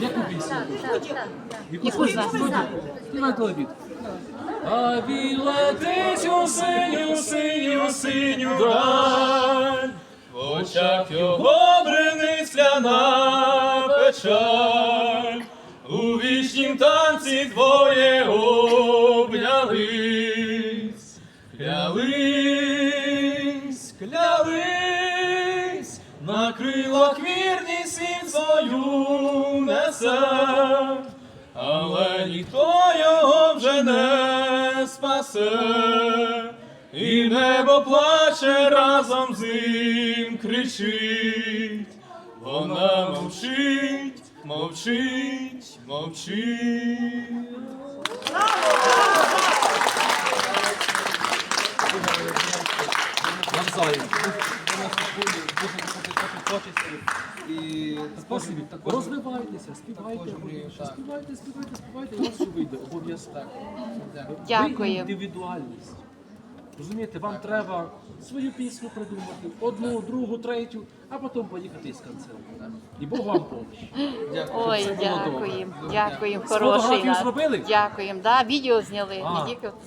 Яку пісню? Яку з вас? Співайте обід. А біла летить у синю, синю, синю даль, в очах його бринить скляна печаль, у вічнім танці двоє обнялись, клялись, клялись, на крилах вірність світ свою несе. Але ніхто його вже не спасе, і небо плаче разом з ним кричить, вона мовчить, мовчить, мовчить. Навзаєм. І Спасибі. також Розвивайтеся, співайте, також мрію, так. співайте, співайте, співайте, і у вас все вийде, обов'язково. Дякую. Ви Дякую. індивідуальність. Розумієте, вам треба свою пісню придумати, одну, другу, третю, а потім поїхати із концерту. І Бог вам поможе. Дякую. Ой, Це було добре. дякуємо, дякуємо, хороший. зробили? Дякуємо, да, відео зняли, А. не тільки